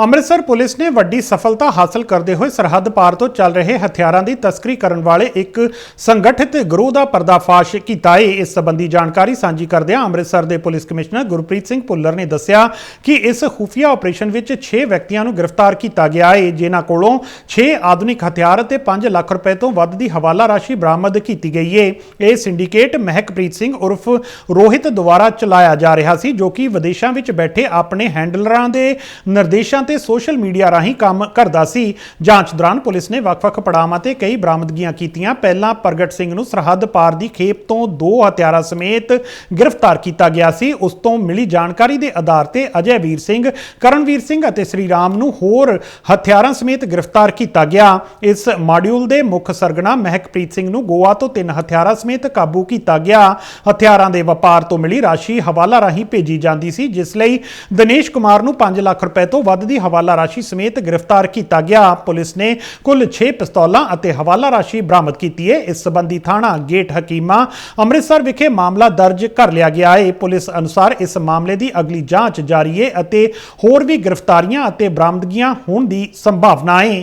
Amritsar police ਨੇ ਵੱਡੀ ਸਫਲਤਾ ਹਾਸਲ ਕਰਦੇ ਹੋਏ ਸਰਹੱਦ ਪਾਰ ਤੋਂ ਚੱਲ ਰਹੇ ਹਥਿਆਰਾਂ ਦੀ ਤਸਕਰੀ ਕਰਨ ਵਾਲੇ ਇੱਕ ਸੰਗਠਿਤ ਗਰੋਹ ਦਾ ਪਰਦਾਫਾਸ਼ ਕੀਤਾ ਹੈ। ਇਸ ਸੰਬੰਧੀ ਜਾਣਕਾਰੀ ਸਾਂਝੀ ਕਰਦਿਆਂ ਅੰਮ੍ਰਿਤਸਰ ਦੇ ਪੁਲਿਸ ਕਮਿਸ਼ਨਰ ਗੁਰਪ੍ਰੀਤ ਸਿੰਘ ਭੁੱਲਰ ਨੇ ਦੱਸਿਆ ਕਿ ਇਸ ਖੁਫੀਆ ਆਪਰੇਸ਼ਨ ਵਿੱਚ 6 ਵਿਅਕਤੀਆਂ ਨੂੰ ਗ੍ਰਿਫਤਾਰ ਕੀਤਾ ਗਿਆ ਹੈ, ਜਿਨ੍ਹਾਂ ਕੋਲੋਂ 6 ਆਧੁਨਿਕ ਹਥਿਆਰ ਅਤੇ 5 ਲੱਖ ਰੁਪਏ ਤੋਂ ਵੱਧ ਦੀ ਹਵਾਲਾ ਰਾਸ਼ੀ ਬਰਾਮਦ ਕੀਤੀ ਗਈ ਹੈ। ਇਹ ਸਿੰਡੀਕੇਟ ਮਹਿਕਪ੍ਰੀਤ ਸਿੰਘ ਉਰਫ ਰੋਹਿਤ ਦੁਆਰਾ ਚਲਾਇਆ ਜਾ ਰਿਹਾ ਸੀ, ਜੋ ਕਿ ਵਿਦੇਸ਼ਾਂ ਵਿੱਚ ਬੈਠੇ ਆਪਣੇ ਹੈਂਡਲਰਾਂ ਦੇ ਨਿਰਦੇਸ਼ਾਂ ਤੇ ਸੋਸ਼ਲ ਮੀਡੀਆ ਰਾਹੀਂ ਕੰਮ ਕਰਦਾ ਸੀ। ਜਾਂਚ ਦੌਰਾਨ ਪੁਲਿਸ ਨੇ ਵੱਖ-ਵੱਖ ਪੜਾਵਾਂ ਤੇ ਕਈ ਬਰਾਮਦਗੀਆਂ ਕੀਤੀਆਂ। ਪਹਿਲਾਂ ਪ੍ਰਗਟ ਸਿੰਘ ਨੂੰ ਸਰਹੱਦ ਪਾਰ ਦੀ ਖੇਪ ਤੋਂ ਦੋ ਹਥਿਆਰਾਂ ਸਮੇਤ ਗ੍ਰਿਫਤਾਰ ਕੀਤਾ ਗਿਆ ਸੀ। ਉਸ ਤੋਂ ਮਿਲੀ ਜਾਣਕਾਰੀ ਦੇ ਆਧਾਰ ਤੇ ਅਜੈ ਵੀਰ ਸਿੰਘ, ਕਰਨਵੀਰ ਸਿੰਘ ਅਤੇ ਸ੍ਰੀ ਨੂੰ ਹੋਰ ਹਥਿਆਰਾਂ ਸਮੇਤ ਗ੍ਰਿਫਤਾਰ ਕੀਤਾ ਗਿਆ। ਇਸ ਮਾਡਿਊਲ ਦੇ ਮੁੱਖ ਸਰਗਣਾ ਮਹਿਕਪ੍ਰੀਤ ਸਿੰਘ ਨੂੰ ਗੋਆ ਤੋਂ ਤਿੰਨ ਹਥਿਆਰਾਂ ਸਮੇਤ ਕਾਬੂ ਕੀਤਾ ਗਿਆ। ਹਥਿਆਰਾਂ ਦੇ ਵਪਾਰ ਤੋਂ ਮਿਲੀ ਰਾਸ਼ੀ ਹਵਾਲਾ ਰਾਹੀਂ ਭੇਜੀ ਜਾਂਦੀ ਸੀ, ਜਿਸ ਲਈ ਦਿਨੇਸ਼ ਕੁਮਾਰ ਨੂੰ 5 ਲੱਖ ਰੁਪਏ ਤੋਂ ਵੱਧ ਦੀ ਹਵਾਲਾ ਰਾਸ਼ੀ ਸਮੇਤ ਗ੍ਰਿਫਤਾਰ ਕੀਤਾ ਗਿਆ। ਪੁਲਿਸ ਨੇ ਕੁੱਲ 6 ਪਿਸਤੌਲਾਂ ਅਤੇ ਹਵਾਲਾ ਰਾਸ਼ੀ ਬਰਾਮਦ ਕੀਤੀ ਹੈ ਇਸ ਸੰਬੰਧੀ ਥਾਣਾ ਗੇਟ ਹਕੀਮਾ ਅੰਮ੍ਰਿਤਸਰ ਵਿਖੇ ਮਾਮਲਾ ਦਰਜ ਕਰ ਲਿਆ ਗਿਆ ਹੈ ਪੁਲਿਸ ਅਨੁਸਾਰ ਇਸ ਮਾਮਲੇ ਦੀ ਅਗਲੀ ਜਾਂਚ ਜਾਰੀ ਹੈ ਅਤੇ ਹੋਰ ਵੀ ਗ੍ਰਿਫਤਾਰੀਆਂ ਅਤੇ ਬਰਾਮਦਗੀਆਂ ਹੋਣ ਦੀ ਸੰਭਾਵਨਾ ਹੈ